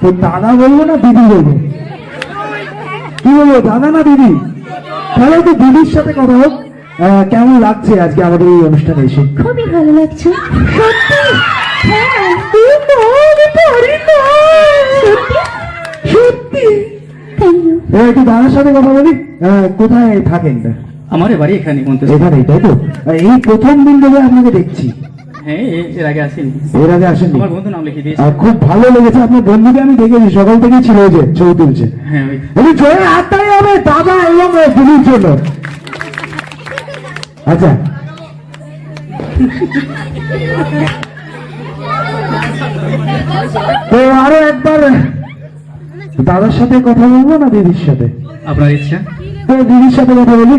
তো দাদা বলব না দিদি বলব? কি বলব দাদা না দিদি? তাহলে তো দিদির সাথে কথা হোক। কেমন লাগছে আজকে আমাদের এই অনুষ্ঠানে এসে? খুবই ভালো লাগছে। সত্যি? হ্যাঁ একটু দাদার সাথে কথা বলি। কোথায় থাকেন? আমার বাড়ি এখানে মন্তেশ্বর। এখানেই তাই তো? এই প্রথম দিন ধরে আপনাকে দেখছি। হ্যাঁ এর আগে আসেনি এর আগে আসেনি আমার বন্ধু নাম লিখে দিয়েছে। আর খুব ভালো লেগেছে আপনার বন্ধুকে আমি দেখেছি সকাল থেকেই ছিল ওই যে ছবি তুলছে। হ্যাঁ জোরে হাততালি হবে দাদা এবং দিদির জন্য। আচ্ছা। তো আরও একবার দাদার সাথে কথা বলব না দিদির সাথে? আপনার ইচ্ছা? তো দিদির সাথে কথা বলি।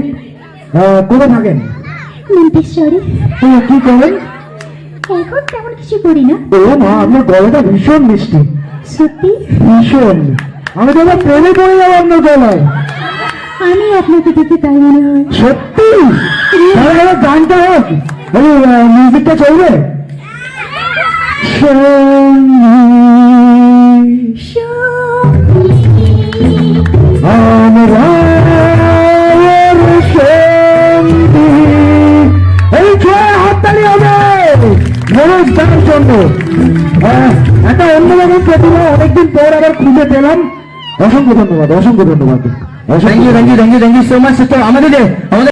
কোথায় থাকেন? মন্তেশ্বরী। কি করেন? এখন তেমন কিছু করি না। ও মা আপনার গলাটা ভীষণ মিষ্টি। সত্যি? ভীষণ। আমি তো প্রেমে পড়ে যাব আপনার গলায়। আমি আপনাকে দেখে তাই মনে হয়। সত্যি? গানটা হোক। মিউজিকটা চলবে? সঙ্গী। মনোজ দার জন্য। আহ, একটা অন্যরকম প্রতিভা অনেকদিন পর আবার খুঁজে পেলাম। অসংখ্য ধন্যবাদ অসংখ্য ধন্যবাদ। Thank you thank you thank you thank you so much আমাদের আমাদের